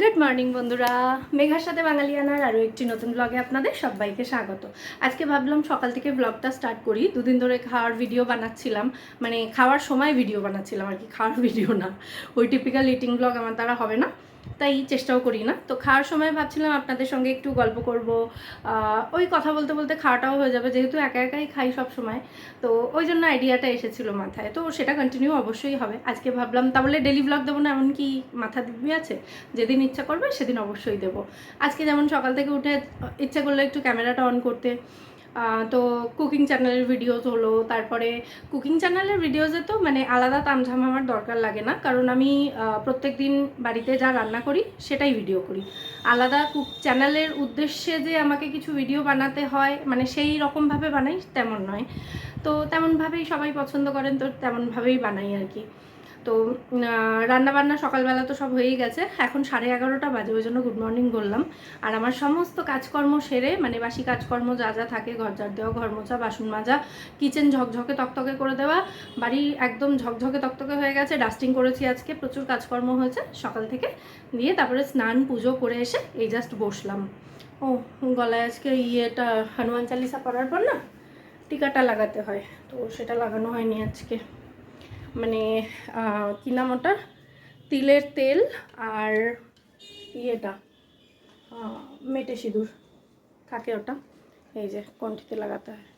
Good morning বন্ধুরা। মেঘার সাথে বাঙালিয়ানার আরও একটি নতুন ব্লগে আপনাদের সবাইকে স্বাগত। আজকে ভাবলাম সকাল থেকে ব্লগটা স্টার্ট করি। দুদিন ধরে খাওয়ার ভিডিও বানাচ্ছিলাম। মানে খাওয়ার সময় ভিডিও বানাচ্ছিলাম আর কি। খাওয়ার ভিডিও না। ওই টিপিক্যাল ইটিং ব্লগ আমার দ্বারা হবে না। তাই চেষ্টাও করি না। তো খাওয়ার সময় ভাবছিলাম আপনাদের সঙ্গে একটু গল্প করব। ওই কথা বলতে বলতে খাওয়াটাও হয়ে যাবে, যেহেতু একা একাই খাই সব সময়। তো ওই জন্য আইডিয়াটা এসেছিল মাথায়। তো সেটা কন্টিনিউ অবশ্যই হবে। আজকে ভাবলাম, তাহলে ডেলি ব্লগ দেবো না এমন কি মাথা দিব্যি আছে? যেদিন ইচ্ছা করবে সেদিন অবশ্যই দেবো। আজকে যেমন সকাল থেকে উঠে ইচ্ছা করল একটু ক্যামেরাটা অন করতে তো কুকিং চ্যানেলের ভিডিওস হলো, তারপরে কুকিং চ্যানেলের ভিডিওসে তো মানে আলাদা তামঝাম আমার দরকার লাগে না, কারণ আমি প্রত্যেক দিন বাড়িতে যা রান্না করি সেটাই ভিডিও করি। আলাদা কুক চ্যানেলের উদ্দেশ্যে যে আমাকে কিছু ভিডিও বানাতে হয় মানে সেই রকমভাবে বানাই তেমন নয়। তো তেমনভাবেই সবাই পছন্দ করেন, তো তেমনভাবেই বানাই আর কি। তো রান্না বান্না সকালবেলা তো সব হয়েই গেছে। এখন সাড়ে এগারোটা বাজে, ওই জন্য গুড মর্নিং বললাম। আর আমার সমস্ত কাজকর্ম সেরে মানে বাসি কাজকর্ম যা যা থাকে, ঘর ঝাড় দেওয়া, ঘর মোছা, বাসন মাজা কিচেন ঝকঝকে তকতকে করে দেওয়া, বাড়ি একদম ঝকঝকে তকতকে হয়ে গেছে ডাস্টিং করেছি আজকে, প্রচুর কাজকর্ম হয়েছে, সকাল থেকে দিয়ে তারপরে স্নান, পুজো করে এসে এই জাস্ট বসলাম। ও, গলায় আজকে ইয়েটা, হনুমান চালিসা পড়ার পর না, টিকাটা লাগাতে হয়, তো সেটা লাগানো হয়নি আজকে। মানে কি নাম ওটা? তিলের তেল আর ইয়েটা মেটে সিঁদুর। থাকে ওটা। এই যে কণ্ঠিতে লাগাতে হয়?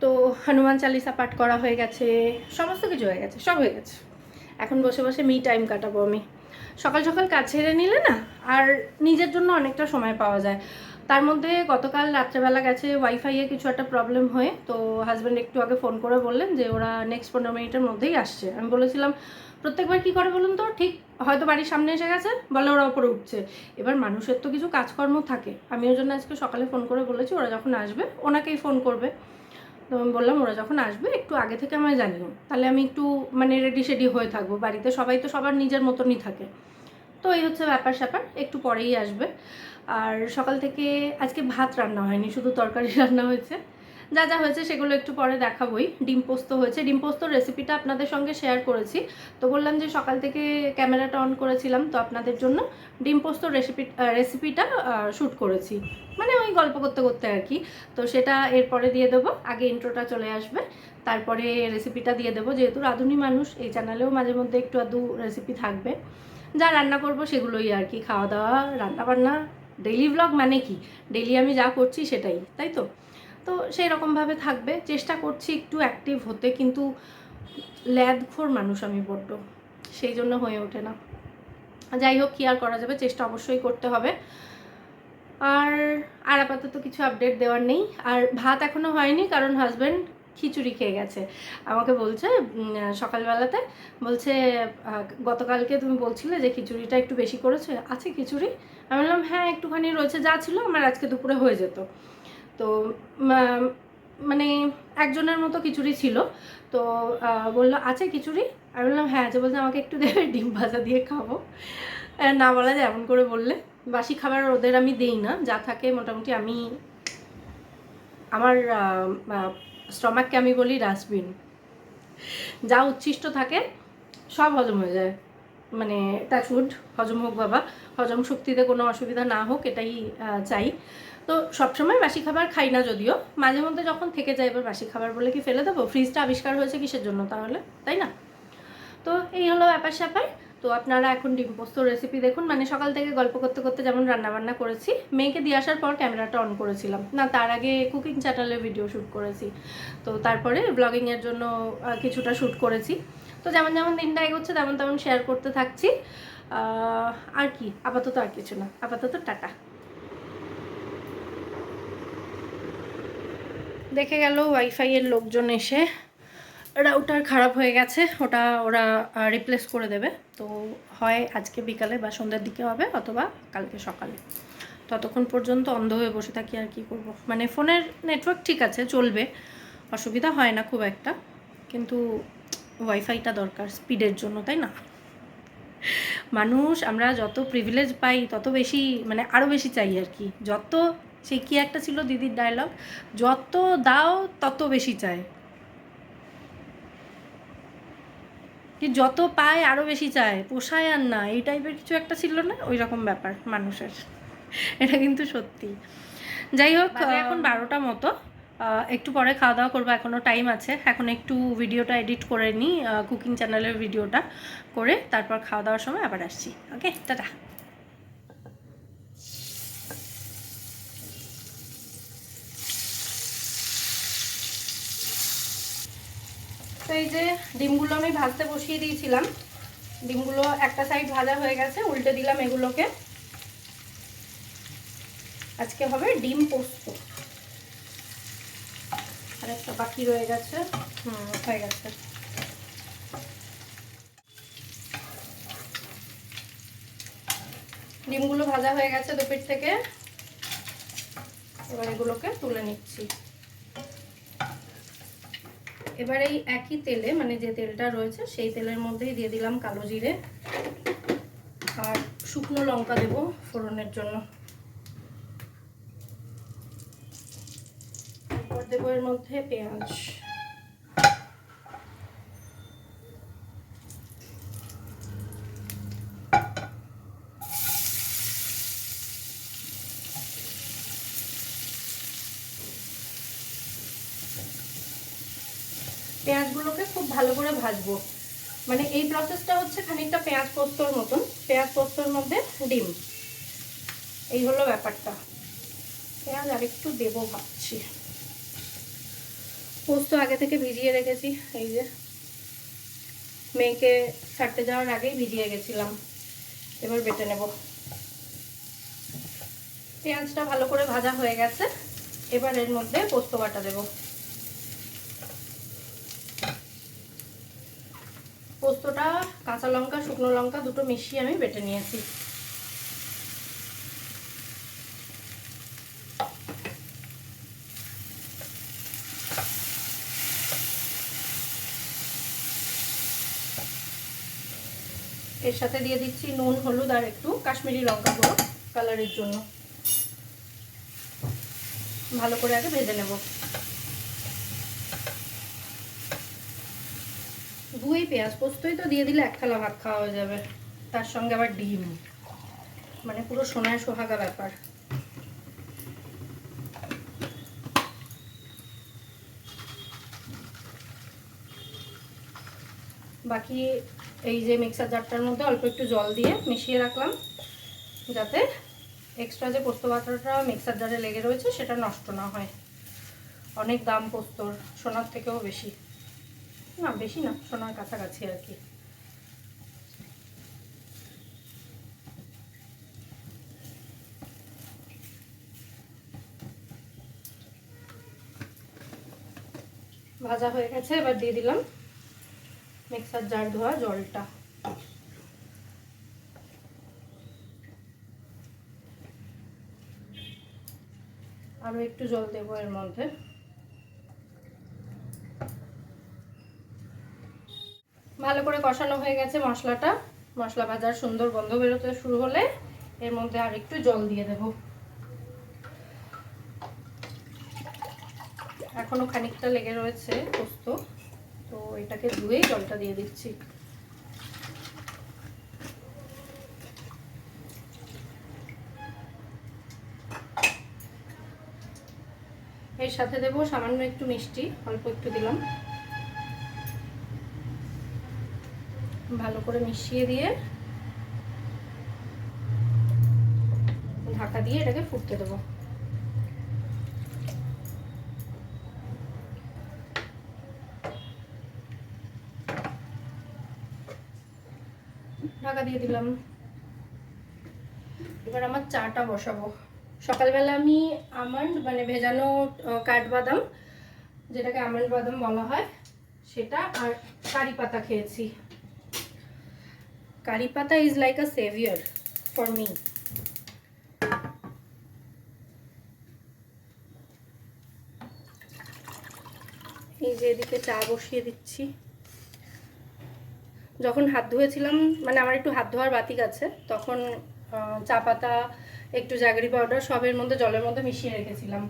তো হনুমান চালিসা পাঠ করা হয়ে গেছে, সমস্ত কিছু হয়ে গেছে, সব হয়ে গেছে। এখন বসে বসে মি টাইম কাটাবো আমি। সকাল সকাল কাজ ছেড়ে নিলে না, আর নিজের জন্য অনেকটা সময় পাওয়া যায়। তার মধ্যে গতকাল রাত্রেবেলা গেছে ওয়াইফাইয়ে কিছু একটা প্রবলেম হয়ে, তো হাজব্যান্ড একটু আগে ফোন করে বললেন যে ওরা নেক্সট পনেরো মিনিটের মধ্যেই আসছে। আমি বলেছিলাম, প্রত্যেকবার কি করে বলুন তো? ঠিক হয়তো বাড়ির সামনে এসে গেছে, বলে ওরা ওপরে উঠছে। এবার মানুষের তো কিছু কাজকর্ম থাকে। আমি ওর জন্য আজকে সকালে ফোন করে বলেছি, ওরা যখন আসবে, ওনাকেই ফোন করবে। তো আমি বললাম, ওরা যখন আসবে, একটু আগে থেকে আমায় জানিও। তাহলে আমি একটু মানে রেডি সেডি হয়ে থাকব। বাড়িতে সবাই তো সবার নিজের মতনই থাকে। তো এই হচ্ছে ব্যাপার স্যাপার একটু পরেই আসবে। আর সকাল থেকে আজকে ভাত রান্না হয়নি, শুধু তরকারি রান্না হয়েছে। যা যা হয়েছে সেগুলো একটু পরে দেখাবোই। ডিম পোস্ত হয়েছে। ডিম পোস্তর রেসিপিটা আপনাদের সঙ্গে শেয়ার করেছি। তো বললাম যে সকাল থেকে ক্যামেরাটা অন করেছিলাম, তো আপনাদের জন্য ডিম পোস্তর রেসিপি রেসিপিটা শ্যুট করেছি। মানে ওই গল্প করতে করতে আর কি। তো সেটা এরপরে দিয়ে দেবো। আগে ইন্ট্রোটা চলে আসবে। তারপরে রেসিপিটা দিয়ে দেবো। যেহেতু রাঁধুনি মানুষ, এই চ্যানেলেও মাঝে মধ্যে একটু আধটু রেসিপি থাকবে। যা রান্না করব সেগুলোই আর কি। খাওয়া দাওয়া রান্না বান্না ডেইলি ব্লগ মানে কি? ডেইলি আমি যা করছি সেটাই, তাই তো? তো সেই রকমভাবে থাকবে। চেষ্টা করছি একটু অ্যাক্টিভ হতে, কিন্তু ল্যাদখোর মানুষ আমি বড্ড। সেই জন্য হয়ে ওঠে না। যাই হোক, কি আর করা যাবে? চেষ্টা অবশ্যই করতে হবে। আর আর আপাতত কিছু আপডেট দেওয়ার নেই। আর ভাত এখনও হয়নি, কারণ হাজব্যান্ড খিচুড়ি খেয়ে গেছে। আমাকে বলছে সকালবেলাতে বলছে গতকালকে তুমি বলছিলে যে খিচুড়িটা একটু বেশি করেছে, আছে খিচুড়ি? আমি বললাম হ্যাঁ একটুখানি রয়েছে, যা ছিল আমার আজকে দুপুরে হয়ে যেত। তো মানে একজনের মতো খিচুড়ি ছিল। তো বলল, আছে খিচুড়ি? আমি বললাম হ্যাঁ আছে বলছে, আমাকে একটু দেবে, ডিম ভাজা দিয়ে খাব। না বলা যায়, এমন করে বললে। বাসি খাবার ওদের আমি দেই না, যা থাকে মোটামুটি আমি, আমার স্টমাককে আমি বলি ডাস্টবিন। যা উচ্ছিষ্ট থাকে, সব হজম হয়ে যায়। মানে টাচউড হজম হোক বাবা, হজম শক্তিতে কোনো অসুবিধা না হোক, এটাই চাই। তো সবসময় বাসি খাবার খাই না যদিও, মাঝে মধ্যে যখন থেকে যায় এবার বাসি খাবার বলে কি ফেলে দেবো? ফ্রিজটা আবিষ্কার হয়েছে কিসের জন্য তাহলে? তাই না? তো এই হলো ব্যাপার স্যাপার তো আপনারা এখন ডিম পোস্ত রেসিপি দেখুন। মানে সকাল থেকে গল্প করতে করতে যেমন রান্নাবান্না করেছি, মেয়েকে দিয়ে আসার পর ক্যামেরাটা অন করেছিলাম। না, তার আগে কুকিং চ্যানেলে ভিডিও শ্যুট করেছি। তো তারপরে ব্লগিংয়ের জন্য কিছুটা শ্যুট করেছি। তো যেমন যেমন দিনটা এগোচ্ছে, তেমন তেমন শেয়ার করতে থাকছি। আর কি? আপাতত আর কিছু না। আপাতত টাটা। দেখে গেল ওয়াইফাইয়ের লোকজন এসে রাউটার খারাপ হয়ে গেছে, ওটা ওরা রিপ্লেস করে দেবে। তো হয় আজকে বিকালে বা সন্ধ্যার দিকে হবে অথবা কালকে সকালে। ততক্ষণ পর্যন্ত অন্ধ হয়ে বসে থাকি আর কি করব। মানে ফোনের নেটওয়ার্ক ঠিক আছে, চলবে, অসুবিধা হয় না খুব একটা। কিন্তু ওয়াইফাইটা দরকার স্পিডের জন্য, তাই না? মানুষ, আমরা যত প্রিভিলেজ পাই, তত বেশি মানে আরও বেশি চাই আর কি। যত সেই কি একটা ছিল দিদির ডায়লগ যত দাও তত বেশি চায়। কি যত পায় আরও বেশি চায় পোষায় আর না এই টাইপের কিছু একটা ছিল না? ওই রকম ব্যাপার মানুষের। এটা কিন্তু সত্যি। যাই হোক এখন বারোটা মতো। একটু পরে খাওয়া দাওয়া করব এখনও টাইম আছে। এখন একটু ভিডিওটা এডিট করে নিই কুকিং চ্যানেলের ভিডিওটা করে তারপর খাওয়া দাওয়ার সময় আবার আসছি। Okay tata. তো এই যে ডিমগুলো আমি ভাজতে বসিয়ে দিয়েছিলাম, ডিমগুলো একটা সাইড ভাজা হয়ে গেছে, উল্টে দিলাম এগুলোকে। আজকে হবে ডিম পোস্ত। আর একটা বাকি রয়ে গেছে। হুম, হয়ে গেছে। ডিমগুলো ভাজা হয়ে গেছে দুপিট থেকে। এবার এগুলোকে তুলে নিচ্ছি। এবার এই একই তেলে মানে যে তেলটা রয়েছে, সেই তেলের মধ্যেই দিয়ে দিলাম কালো জিরে আর শুকনো লঙ্কা দেব ফোড়নের জন্য। তারপর দেবো এর মধ্যে পেঁয়াজ। পেঁয়াজগুলোকে খুব ভালো করে ভাজবো। মানে এই প্রসেসটা হচ্ছে খানিকটা পেঁয়াজ পোস্তর মতন। পেঁয়াজ পোস্তর মধ্যে ডিম। এই হলো ব্যাপারটা। পেঁয়াজ আর একটু দেবো ভাবছি। পোস্ত আগে থেকে ভিজিয়ে রেখেছি, এই যে। মেয়েকে ছাড়তে যাওয়ার আগেই ভিজিয়ে গেছিলাম। এবার বেটে নেব। পেঁয়াজটা ভালো করে ভাজা হয়ে গেছে। এবার এর মধ্যে পোস্ত বাটা দেবো। পোস্তটা, কাঁচা লঙ্কা, শুকনো লঙ্কা দুটো মিশিয়ে আমি বেটে নিয়েছি। এর সাথে দিয়ে দিচ্ছি নুন, হলুদ আর একটু কাশ্মীরি লঙ্কা গুঁড়ো কালারের জন্য। ভালো করে আগে ভেজে নেব দুই পেঁয়াজ পোস্তই তো দিয়ে দিলে এক থালা ভাত খাওয়া হয়ে যাবে। তার সঙ্গে আবার ডিম। মানে পুরো সোনায় সোহাগা ব্যাপার। বাকি এই যে মিক্সার জারটার মধ্যে অল্প একটু জল দিয়ে মিশিয়ে রাখলাম, যাতে এক্সট্রা যে পোস্ত বাটাটা মিক্সার জারে লেগে রয়েছে, সেটা নষ্ট না হয়। অনেক দাম পোস্তর, সোনার থেকেও বেশি। না, বেশি না, সোনার কাছাকাছি আর কি। ভাজা হয়ে গেছে, এবার দিয়ে দিলাম মিক্সার জার ধোয়া জলটা। আরও একটু জল দেবো এর মধ্যে। ভালো করে কষানো হয়ে গেছে মশলাটা। মশলা ভাজার সুন্দর গন্ধ বেরোতে শুরু হলে এর মধ্যে আর একটু জল দিয়ে দেব। এখনও খানিকটা লেগে রয়েছে পোস্ত, তো এটাকে ধুয়েই জলটা দিয়ে দিচ্ছি। এর সাথে দেবো সামান্য একটু মিষ্টি, অল্প একটু দিলাম। ভালো করে মিশিয়ে দিয়ে ঢাকা দিয়ে এটাকে ফুটতে দেবো। ঢাকা দিয়ে দিলাম। এবার আমার চাটা বসাবো। সকালবেলা আমি আমন্ড মানে ভেজানো কাঠবাদাম, যেটাকে আমন্ড বাদাম বলা হয়, সেটা আর কারি পাতা খেয়েছি। Curry pata is like a saviour for me এই যে এদিকে চা বসিয়ে দিচ্ছি। যখন হাত ধুয়েছিলাম মানে আমার একটু হাত ধোয়ার বাতিক আছে, তখন চা পাতা, একটু জাগরি পাউডার সবের মধ্যে, জলের মধ্যে মিশিয়ে রেখেছিলাম।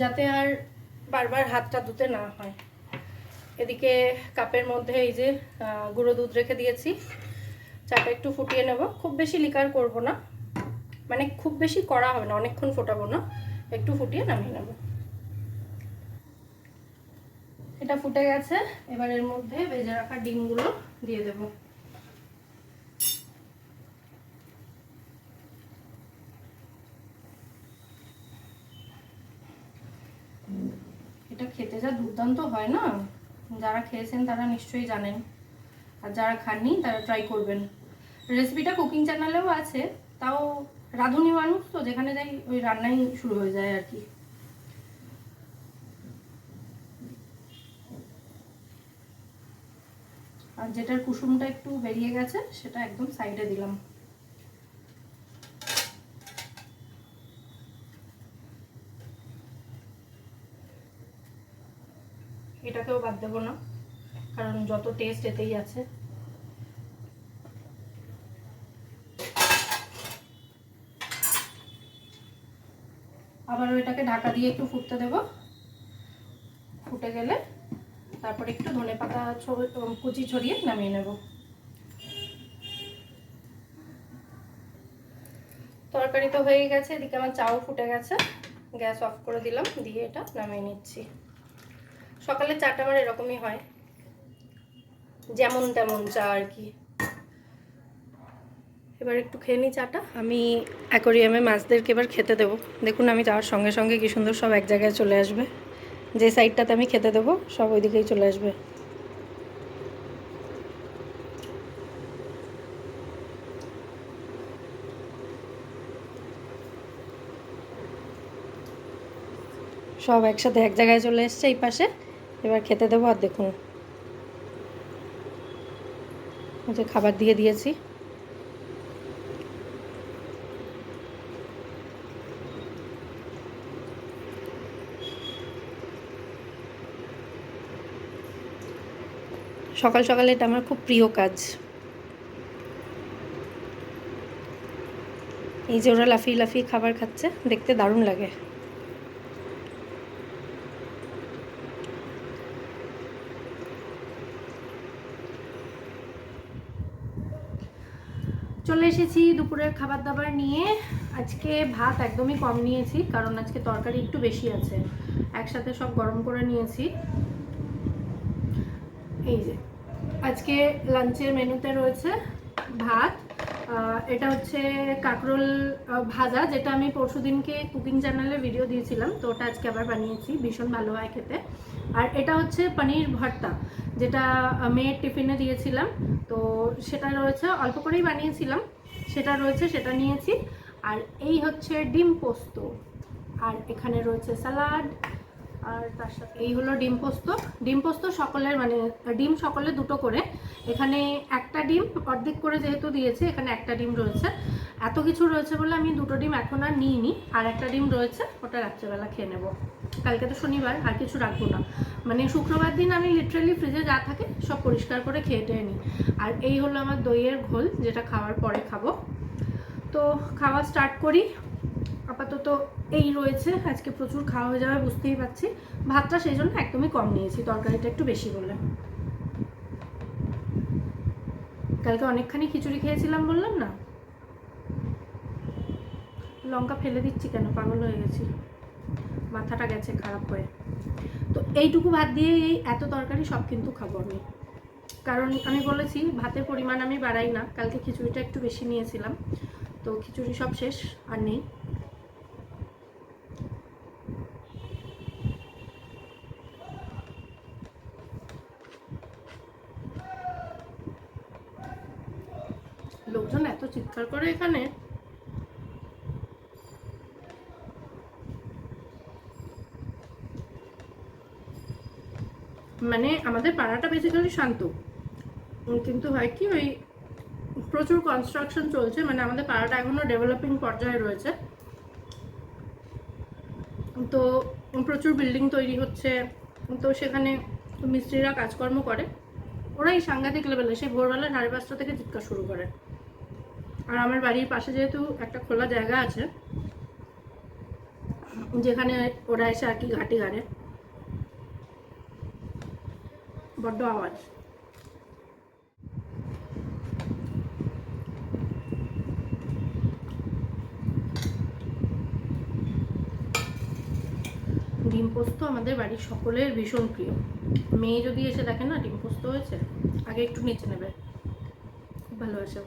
যাতে আর বারবার হাতটা ধুতে না হয়। এদিকে কাপের মধ্যে এই যে গুঁড়ো দুধ রেখে দিয়েছি। চাটা একটু ফুটিয়ে নেব। খুব বেশি লিকার করব না। মানে খুব বেশি করা হবে না, অনেকক্ষণ ফোটাবো না। একটু ফুটিয়ে নামিয়ে নেব। এটা ফুটে গেছে। এবার এর মধ্যে ভেজে রাখা ডিমগুলো দিয়ে দেব। এটা খেতে যা দুর্দান্ত হয় না? যারা খেয়েছেন তারা নিশ্চয়ই জানেন। আর যারা খাননি, তারা ট্রাই করবেন। রেসিপিটা কুকিং চ্যানেলেও আছে, তাও রাঁধুনি মানুষ তো, যেখানে যাই ওই রান্নাই শুরু হয়ে যায় আর কি। আর যেটার কুসুমটা একটু বেরিয়ে গেছে, সেটা একদম সাইডে দিলাম। এটাকেও বাদ দেবো না, কারণ যত টেস্ট এতেই আছে। আবার ওইটাকে ঢাকা দিয়ে একটু ফুটতে দেব। ফুটে গেলে তারপরে একটু ধনে পাতা কুচি ছড়িয়ে নামিয়ে নেব। তরকারি তো হয়ে গেছে, এদিকে আমার চাও ফুটে গেছে। গ্যাস অফ করে দিলাম, দিয়ে এটা নামিয়ে নিচ্ছি। সকালে চাটা আমার এরকমই হয়। যেমন তেমন চা আর কি। এবার একটু খেয়ে নিই চাটা। আমি অ্যাকোরিয়ামে মাছদেরকে এবার খেতে দেবো। দেখুন, আমি যাওয়ার সঙ্গে সঙ্গে কি সুন্দর সব এক জায়গায় চলে আসবে। যে সাইডটাতে আমি খেতে দেবো, সব ওইদিকেই চলে আসবে। সব একসাথে এক জায়গায় চলে এসছে এই পাশে। এবার খেতে দেবো আর দেখুন। যে খাবার দিয়ে দিয়েছি। সকাল সকালে এটা আমার খুব প্রিয় কাজ। এই যে ওরা লাফিয়ে লাফিয়ে খাবার খাচ্ছে, দেখতে দারুণ লাগে চলে এসেছি দুপুরের খাবার দাবার নিয়ে। আজকে ভাত একদমই কম নিয়েছি, কারণ আজকে তরকারি একটু বেশি আছে। একসাথে সব গরম করে নিয়েছি। এই যে, আজকে লাঞ্চের মেনুতে রয়েছে ভাত। এটা হচ্ছে কাকরোল ভাজা, যেটা আমি পরশুদিনকে কুকিং চ্যানেলে ভিডিও দিয়েছিলাম। তো ওটা আজকে আবার বানিয়েছি, ভীষণ ভালো হয় খেতে। আর এটা হচ্ছে পনির ভর্তা, যেটা মেয়ের টিফিনে দিয়েছিলাম। তো সেটা রয়েছে, অল্প করেই বানিয়েছিলাম। সেটা রয়েছে, সেটা নিয়েছি। আর এই হচ্ছে ডিম পোস্ত। আর এখানে রয়েছে স্যালাড, আর তার সাথে এই হলো ডিম পোস্ত। ডিম পোস্ত সকলের মানে ডিম সকলে দুটো করে। এখানে একটা ডিম অর্ধেক করে যেহেতু দিয়েছে, এখানে একটা ডিম রয়েছে। এত কিছু রয়েছে বলে আমি দুটো ডিম এখন আর নিইনি। আর একটা ডিম রয়েছে, ওটা রাত্রেবেলা খেয়ে নেব। কালকে তো শনিবার, আর কিছু রাখব না। মানে শুক্রবার দিন আমি লিটারালি ফ্রিজে যা থাকে সব পরিষ্কার করে খেয়ে টেয়ে নিই। আর এই হলো আমার দইয়ের ঘোল, যেটা খাওয়ার পরে খাব। তো খাওয়া স্টার্ট করি। আপাতত এই রয়েছে। আজকে প্রচুর খাওয়া হয়ে যাবে, বুঝতেই পারছি। ভাতটা সেই জন্য একদমই কম নিয়েছি, তরকারিটা একটু বেশি বলে কালকে অনেকখানি খিচুড়ি খেয়েছিলাম বললাম না? লঙ্কা ফেলে দিচ্ছি কেন? পাগল হয়ে গেছি। মাথাটা গেছে খারাপ হয়ে। তো এইটুকু ভাত দিয়ে এই এত তরকারি সব কিন্তু খাব আমি। কারণ আমি বলেছি, ভাতের পরিমাণ আমি বাড়াই না। কালকে খিচুড়িটা একটু বেশি নিয়েছিলাম। তো খিচুড়ি সব শেষ, আর নেই। লোকজন এত চিৎকার করে এখানে। মানে আমাদের পাড়াটা বেসিক্যালি শান্ত। কিন্তু হয় কি, ওই প্রচুর কনস্ট্রাকশন চলছে মানে আমাদের পাড়াটা এখনও ডেভেলপিং পর্যায়ে রয়েছে। তো, প্রচুর বিল্ডিং তৈরি হচ্ছে, তো সেখানে মিস্ত্রিরা কাজকর্ম করে। ওরাই সাংঘাতিক লেভেলে সেই ভোরবেলা সাড়ে পাঁচটা থেকে চিৎকার শুরু করে। আর আমার বাড়ির পাশে যেহেতু একটা খোলা জায়গা আছে, যেখানে ওরা এসে আর কি ঘাটি গাড়ে বড্ড আওয়াজ। ডিম পোস্ত আমাদের বাড়ির সকলের ভীষণ প্রিয়। মেয়ে যদি এসে দেখে, না, ডিম পোস্ত হয়েছে? আগে একটু নেচে নেবে। খুব ভালো হয়েছে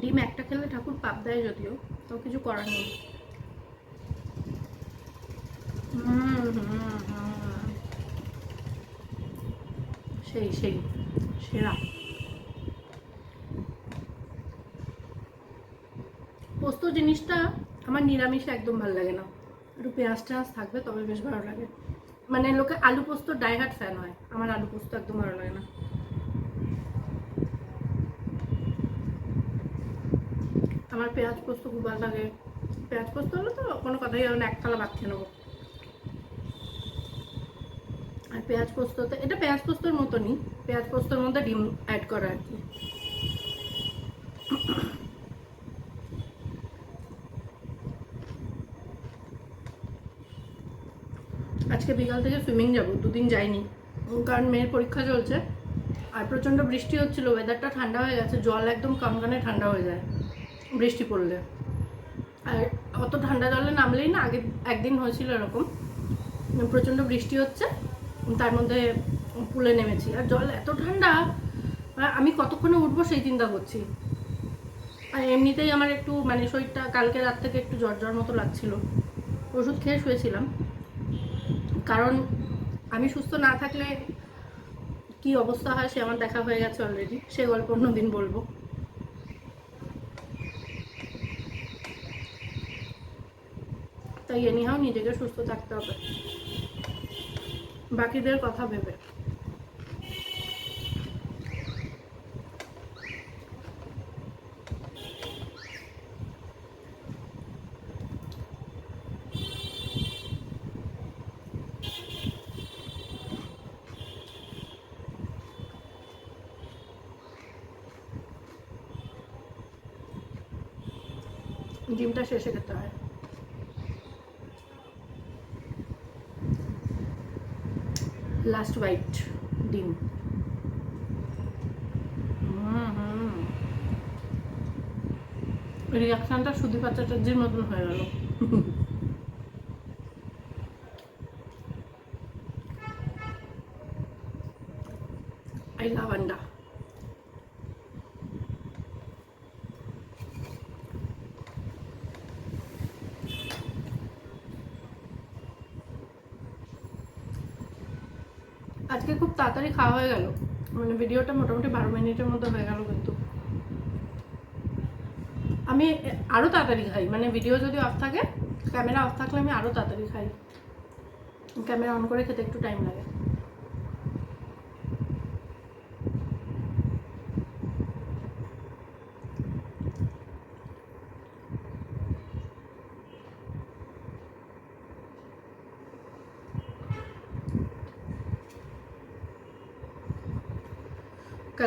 ডিম একটা খেলে দেয় যদিও, তো কিছু করার নেই। সেই সেই, সেরা। পোস্ত জিনিসটা আমার নিরামিষে একদম ভালো লাগে না। একটু পেঁয়াজ টেঁয়াজ থাকবে, তবে বেশ ভালো লাগে। মানে লোকে আলু পোস্ত ডাইহার্ট ফ্যান হয়, আমার আলু পোস্ত একদম ভালো লাগে না। আমার পেঁয়াজ পোস্ত খুব ভালো লাগে। পেঁয়াজ পোস্ত হলে তো কোনো কথাই হবে না, এক থালা ভাত খেয়ে নেব। আর পেঁয়াজ পোস্ততে এটা পেঁয়াজ পোস্তর মতনই, পেঁয়াজ পোস্তর মধ্যে ডিম অ্যাড করা আর কি। আজকে বিকাল থেকে সুইমিং যাব, দুদিন যাইনি। কারণ মেয়ের পরীক্ষা চলছে, আর প্রচণ্ড বৃষ্টি হচ্ছিল ওয়েদারটা ঠান্ডা হয়ে গেছে, জল একদম কনকনে ঠান্ডা হয়ে যায়। বৃষ্টি পড়লে। আর অত ঠান্ডা জলে নামলেই না, আগে একদিন হয়েছিল এরকম। প্রচণ্ড বৃষ্টি হচ্ছে, তার মধ্যে পুলে নেমেছি। আর জল এত ঠান্ডা আমি কতক্ষণে উঠবো সেই চিন্তা করছি। আর এমনিতেই আমার একটু মানে শরীরটা কালকে রাত থেকে একটু জ্বর জ্বর মতো লাগছিল। ওষুধ খেয়ে শুয়েছিলাম। কারণ আমি সুস্থ না থাকলে কি অবস্থা হয়, সে আমার দেখা হয়ে গেছে অলরেডি সে গল্প অন্যদিন বলব। তাই এনিহাও নিজেকে সুস্থ থাকতে হবে। বাকিদের কথা ভেবে। ডিমটা শেষে খেতে হয়। লাস্ট হোয়াইট ডিম রিয়াকশনটা সুদীপ আচার্যের মতন হয়ে গেল। আই লাভ আন্ডা আজকে খুব তাড়াতাড়ি খাওয়া হয়ে গেল। মানে ভিডিওটা মোটামুটি বারো মিনিটের মতো হয়ে গেল কিন্তু। আমি আরও তাড়াতাড়ি খাই মানে ভিডিও যদি অফ থাকে ক্যামেরা অফ থাকলে আমি আরও তাড়াতাড়ি খাই। ক্যামেরা অন করে খেতে একটু টাইম লাগে।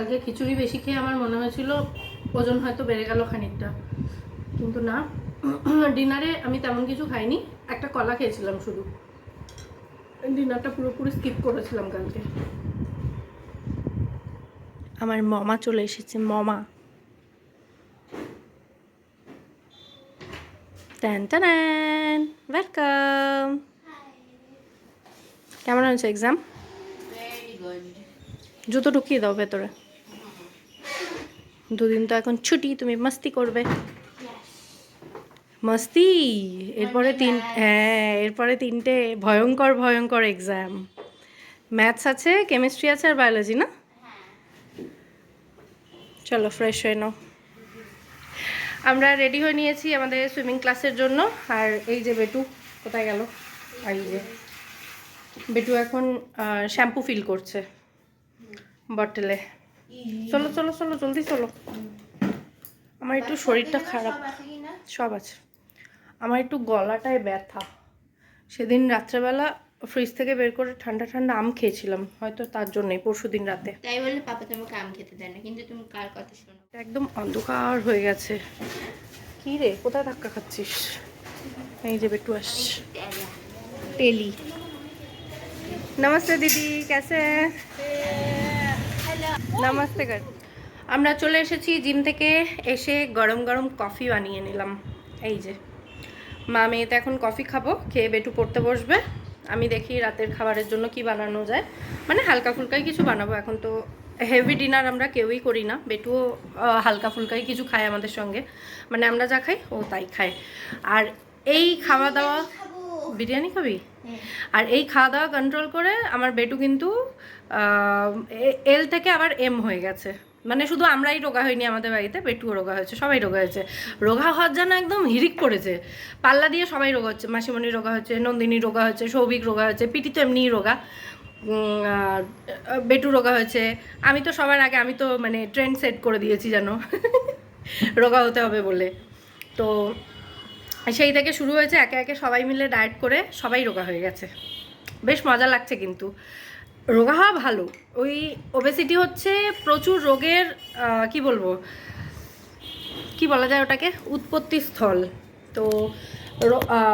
কালকে খিচুড়ি বেশি খেয়ে আমার মনে হয়েছিল ওজন হয়তো বেড়ে গেল খানিকটা। কিন্তু না ডিনারে আমি তেমন কিছু খাইনি একটা কলা খেয়েছিলাম শুধু। ডিনারটা পুরোপুরি স্কিপ করেছিলাম কালকে। আমার মমা চলে এসেছে মমা। ট্যান ট্যান ওয়েলকাম কেমন হয়েছে এক্সাম জুতো ঢুকিয়ে দাও ভেতরে। দুদিন তো এখন ছুটি, তুমি মস্তি করবে। মস্তি? এরপরে তিন হ্যাঁ এরপরে তিনটে ভয়ঙ্কর ভয়ঙ্কর এক্সাম ম্যাথস আছে কেমিস্ট্রি আছে আর বায়োলজি না? চলো ফ্রেশ হয়ে নাও। আমরা রেডি হয়ে নিয়েছি আমাদের সুইমিং ক্লাসের জন্য। আর এই যে বেটু, কোথায় গেল? এই যে। বেটু এখন শ্যাম্পু ফিল করছে। বটলে চলো চলো চলো জলদি চলো। আমার একটু শরীরটা খারাপ। সব আছে। আমার একটু গলাটায় ব্যথা। সেদিন রাত্রেবেলা ফ্রিজ থেকে বের করে ঠান্ডা ঠান্ডা আম খেয়েছিলাম। হয়তো তার জন্যই পরশু দিন রাতে। তাই পাপা তোমাকে আম খেতে দেয় না কিন্তু তুমি কার কথা শোনো? একদম অন্ধকার হয়ে গেছে। কি রে কোথায় ধাক্কা খাচ্ছিস? এই যে বেটু আসছে। টেলি নমস্তে দিদি কেসে? নমস্তে আমরা চলে এসেছি জিম থেকে এসে গরম গরম কফি বানিয়ে নিলাম। এই যে মা মেয়েতে এখন কফি খাব খেয়ে বেটু পড়তে বসবে। আমি দেখি রাতের খাবারের জন্য কি বানানো যায়। মানে হালকা ফুলকাই কিছু বানাবো এখন তো হেভি ডিনার আমরা কেউই করি না। বেটুও হালকা ফুলকাই কিছু খায় আমাদের সঙ্গে। মানে আমরা যা খাই ও তাই খায়। আর এই খাওয়া দাওয়া বিরিয়ানি খাবি? আর এই খাওয়া দাওয়া কন্ট্রোল করে আমার বেটু কিন্তু এল থেকে আবার এম হয়ে গেছে। মানে শুধু আমরাই রোগা হয়নি আমাদের বাড়িতে পেটুও রোগা হয়েছে, সবাই রোগা হয়েছে। রোগা হওয়ার জন্য একদম হিরিক পড়েছে। পাল্লা দিয়ে সবাই রোগা হচ্ছে মাসিমণি রোগা হচ্ছে, নন্দিনী রোগা হচ্ছে, সৌভিক রোগা হচ্ছে পিটি তো এমনিই রোগা। বেটু রোগা হয়েছে। আমি তো সবার আগে, আমি তো মানে ট্রেন্ড সেট করে দিয়েছি যেন। রোগা হতে হবে বলে। তো সেই থেকে শুরু হয়েছে, একে একে সবাই মিলে ডায়েট করে সবাই রোগা হয়ে গেছে। বেশ মজা লাগছে কিন্তু। রোগা হওয়া ভালো। ওই ওবেসিটি হচ্ছে প্রচুর রোগের কি বলব? কি বলা যায় ওটাকে? উৎপত্তি স্থল। তো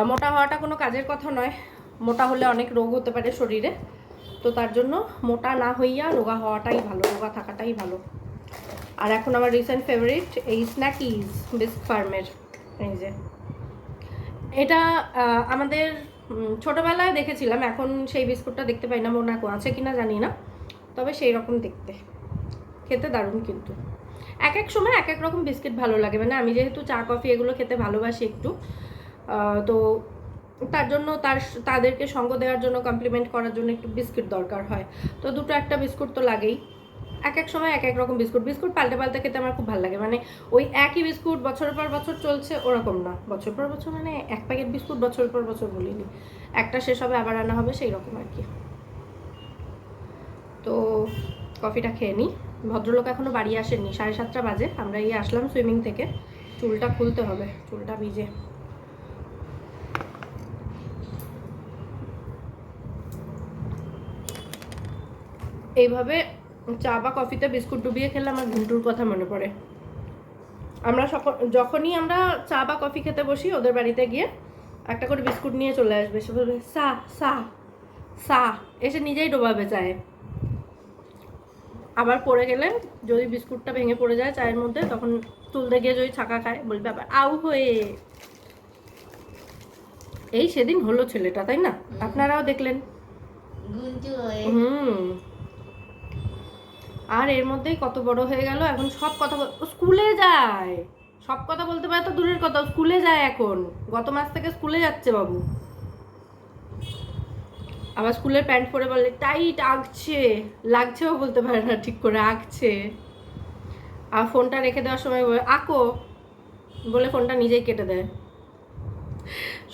মোটা হওয়াটা কোনো কাজের কথা নয়। মোটা হলে অনেক রোগ হতে পারে শরীরে। তো তার জন্য মোটা না হইয়া রোগা হওয়াটাই ভালো, রোগা থাকাটাই ভালো। আর এখন আমার রিসেন্ট ফেভারিট এই স্ন্যাকিজ বিস্ক ফার্মের এই যে। এটা আমাদের ছোটবেলায় দেখেছিলাম, এখন সেই বিস্কুটটা দেখতে পাই না মোনাকো আছে কি না জানি না, তবে সেই রকম দেখতে। খেতে দারুণ কিন্তু। এক এক সময় এক এক রকম বিস্কিট ভালো লাগে মানে আমি যেহেতু চা, কফি এগুলো খেতে ভালোবাসি একটু তো তার জন্য তার, তাদেরকে সঙ্গ দেওয়ার জন্য কমপ্লিমেন্ট করার জন্য একটু বিস্কিট দরকার হয়। তো দুটো একটা বিস্কুট তো লাগেই। এক এক সময় এক এক রকম বিস্কুট। বিস্কুট পাল্টে পাল্টে খেতে আমার খুব ভালো লাগে। মানে ওই একই বিস্কুট বছরের পর বছর চলছে ওরকম না। বছর পর বছর মানে এক প্যাকেট বিস্কুট বছরের পর বছর বলিনি। একটা শেষ হবে, আবার আনা হবে, সেই রকম আর কি। তো কফিটা খেয়ে নিই ভদ্রলোক এখনও বাড়ি আসেননি। সাড়ে সাতটা বাজে। আমরা এই আসলাম সুইমিং থেকে। চুলটা খুলতে হবে। চুলটা ভিজে। এইভাবে চা বা কফিতে বিস্কুট ডুবিয়ে খেলে আমার ঘুমটুর কথা মনে পড়ে। আমরা যখনই আমরা চা বা কফি খেতে বসি ওদের বাড়িতে গিয়ে একটা করে বিস্কুট নিয়ে চলে আসবে। সে বলবে সা সা সা। এসে নিজেই ডোবাবে চায়ে। আবার পড়ে গেলে যদি বিস্কুটটা ভেঙে পড়ে যায় চায়ের মধ্যে তখন তুলতে গিয়ে যদি ছাকা খায় বলবে আবার আউ হয়ে। এই সেদিন হলো ছেলেটা তাই না? আপনারাও দেখলেন। হুম। আর এর মধ্যেই কত বড় হয়ে গেল, এখন সব কথা স্কুলে যায়। সব কথা বলতে পারে তো দূরের কথা স্কুলে যায় এখন। গত মাস থেকে স্কুলে যাচ্ছে বাবু। আবার স্কুলের প্যান্ট পরে বলে টাইট আগছে লাগছেও বলতে পারে না, ঠিক করে আঁকছে। আর ফোনটা রেখে দেওয়ার সময় বলে, আঁকো। বলে ফোনটা নিজেই কেটে দেয়।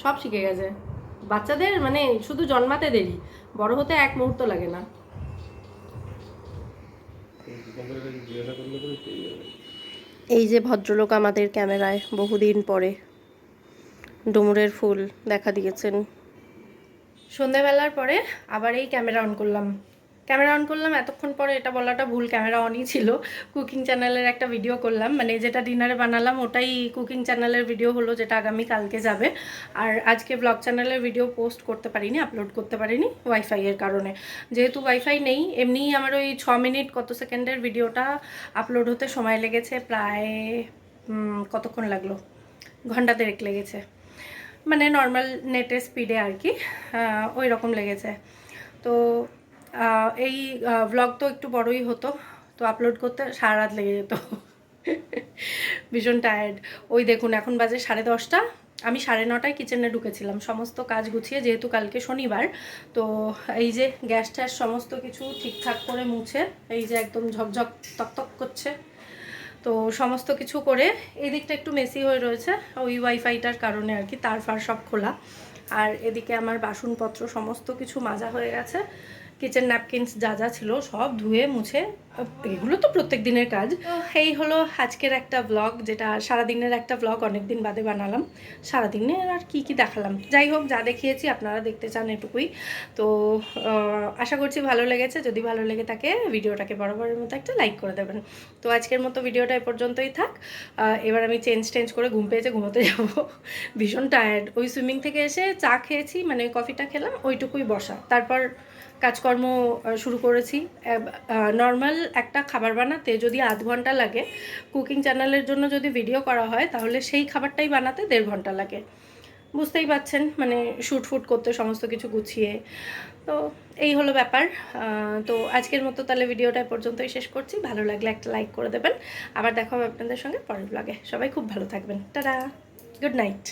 সব শিখে গেছে। বাচ্চাদের মানে শুধু জন্মাতে দেরি, বড় হতে এক মুহূর্ত লাগে না। এই যে ভদ্রলোক আমাদের ক্যামেরায় বহুদিন পরে ডুমুরের ফুল দেখা দিয়েছেন। সন্ধ্যাবেলার পরে আবার এই ক্যামেরা অন করলাম। ক্যামেরা অন করলাম, এতক্ষণ পরে এটা বলাটা ভুল, ক্যামেরা অনই ছিল। কুকিং চ্যানেলের একটা ভিডিও করলাম মানে যেটা ডিনারে বানালাম, ওটাই কুকিং চ্যানেলের ভিডিও হলো, যেটা আগামী কালকে যাবে। আর আজকে ব্লগ চ্যানেলের ভিডিও পোস্ট করতে পারিনি আপলোড করতে পারিনি ওয়াইফাইয়ের কারণে। যেহেতু ওয়াইফাই নেই এমনিই আমার ওই ছ মিনিট কত সেকেন্ডের ভিডিওটা আপলোড হতে সময় লেগেছে, প্রায় কতক্ষণ লাগল? ঘণ্টা দেড়েক লেগেছে। মানে নর্মাল নেটের স্পিডে আর কি ওই রকম লেগেছে। তো এই ব্লগ তো একটু বড়ই হতো, তো আপলোড করতে সারা রাত লেগে যেত। ভীষণ টায়ার্ড ওই দেখুন, এখন বাজে সাড়ে দশটা। আমি সাড়ে নটায় কিচেনে ঢুকেছিলাম। সমস্ত কাজ গুছিয়ে, যেহেতু কালকে শনিবার, তো এই যে গ্যাস ট্যাস সমস্ত কিছু ঠিকঠাক করে মুছে, এই যে একদম ঝকঝক, তকতক করছে। তো সমস্ত কিছু করে এই দিকটা একটু মেসি হয়ে রয়েছে, ওই ওয়াইফাইটার কারণে আর কি, তার ফার সব খোলা। আর এদিকে আমার বাসনপত্র, সমস্ত কিছু মাজা হয়ে গেছে। কিচেন ন্যাপকিনস যা যা ছিল সব ধুয়ে মুছে এগুলো তো প্রত্যেক দিনের কাজ। এই হলো আজকের একটা ব্লগ যেটা সারাদিনের একটা ব্লগ অনেক দিন বাদে বানালাম। সারাদিনের আর কি কি দেখালাম? যাই হোক যা দেখিয়েছি আপনারা দেখতে চান এটুকুই। তো আশা করছি ভালো লেগেছে। যদি ভালো লেগে থাকে ভিডিওটাকে বরাবরের মতো একটা লাইক করে দেবেন। তো আজকের মতো ভিডিওটা এ পর্যন্তই থাক। এবার আমি চেঞ্জ টেঞ্জ করে ঘুম পেয়েছে ঘুমোতে যাব। ভীষণ টায়ার্ড ওই সুইমিং থেকে এসে চা খেয়েছি মানে কফিটা খেলাম ওইটুকুই বসা। তারপর কাজকর্ম শুরু করেছি। নর্মাল একটা খাবার বানাতে যদি আধ ঘণ্টা লাগে কুকিং চ্যানেলের জন্য যদি ভিডিও করা হয়, তাহলে সেই খাবারটাই বানাতে দেড় ঘণ্টা লাগে। বুঝতেই পাচ্ছেন মানে শ্যুট ফুট করতে সমস্ত কিছু গুছিয়ে। তো এই হলো ব্যাপার। তো আজকের মতো তাহলে ভিডিওটা পর্যন্তই শেষ করছি। ভালো লাগলে একটা লাইক করে দেবেন। আবার দেখা হবে আপনাদের সঙ্গে পরের ব্লগে সবাই খুব ভালো থাকবেন। টাটা! Good night